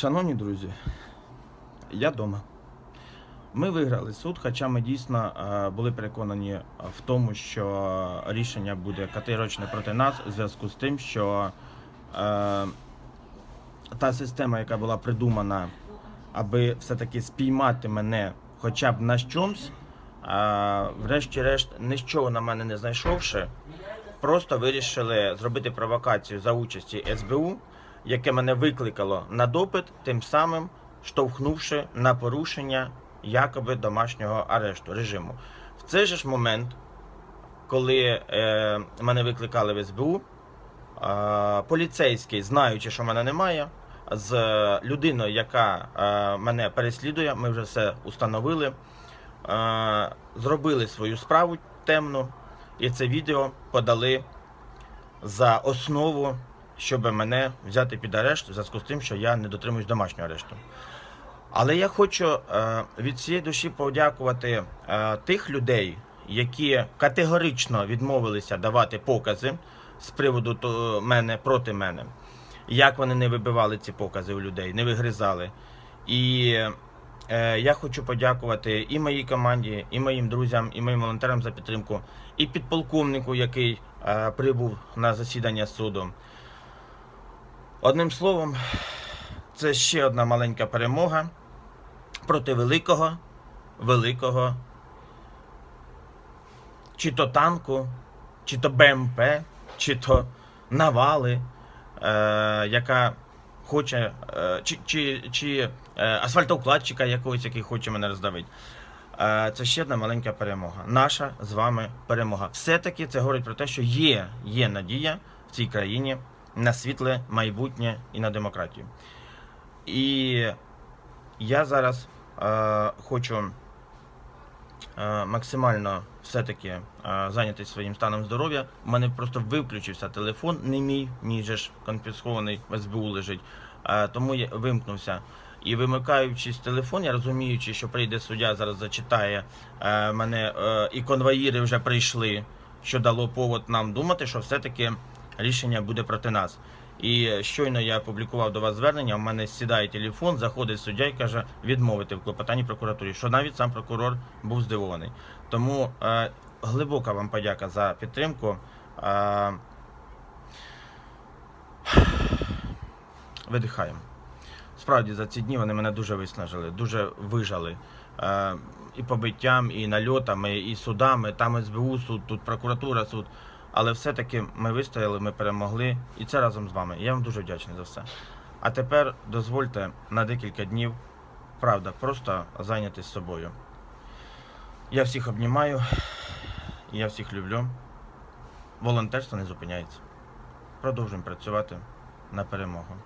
Шановні друзі, я вдома. Ми виграли суд, хоча ми дійсно е, були переконані в тому, що рішення буде категоричне проти нас у зв'язку з тим, що е, та система, яка була придумана, аби все-таки спіймати мене хоча б на чомусь, е, врешті-решт, нічого на мене не знайшовши, просто вирішили зробити провокацію за участі СБУ, яке мене викликало на допит, тим самим штовхнувши на порушення якоби домашнього арешту режиму. В цей же ж момент, коли е, мене викликали в СБУ, е, поліцейський, знаючи, що мене немає, з людиною, яка е, мене переслідує, ми вже все установили, е, зробили свою справу темну, і це відео подали за основу, щоб мене взяти під арешт в зв'язку з тим, що я не дотримуюсь домашнього арешту. Але я хочу е, від цієї душі подякувати е, тих людей, які категорично відмовилися давати покази з приводу мене проти мене. Як вони не вибивали ці покази у людей, не вигризали. І е, я хочу подякувати і моїй команді, і моїм друзям, і моїм волонтерам за підтримку, і підполковнику, який прибув на засідання суду. Одним словом, це ще одна маленька перемога проти великого, великого, чи то танку, чи то БМП, чи то навали, е, яка хоче, е, чи, чи, чи е, асфальтоукладчика якогось, який хоче мене роздавити. Е, Це ще одна маленька перемога. Наша з вами перемога. Все-таки це говорить про те, що є, є надія в цій країні на світле майбутнє і на демократію. І я зараз е, хочу е, максимально все-таки е, зайнятися своїм станом здоров'я. У мене просто виключився телефон, не мій, мій же ж конфіскований в СБУ лежить. Е, тому я вимкнувся. І вимикаючись телефон, я розуміючи, що прийде суддя, зараз зачитає е, мене, е, і конвоїри вже прийшли, що дало повод нам думати, що все-таки рішення буде проти нас. І щойно я опублікував до вас звернення. У мене сідає телефон, заходить суддя і каже відмовити в клопотанні прокуратурі, що навіть сам прокурор був здивований. Тому е, глибока вам подяка за підтримку. Е, видихаємо. Справді за ці дні вони мене дуже виснажили, дуже вижали. Е, і побиттям, і нальотами, і судами. Там СБУ суд, тут прокуратура суд. Але все-таки ми вистояли, ми перемогли, і це разом з вами. Я вам дуже вдячний за все. А тепер дозвольте на декілька днів, правда, просто зайнятися собою. Я всіх обнімаю, я всіх люблю. Волонтерство не зупиняється. Продовжуємо працювати на перемогу.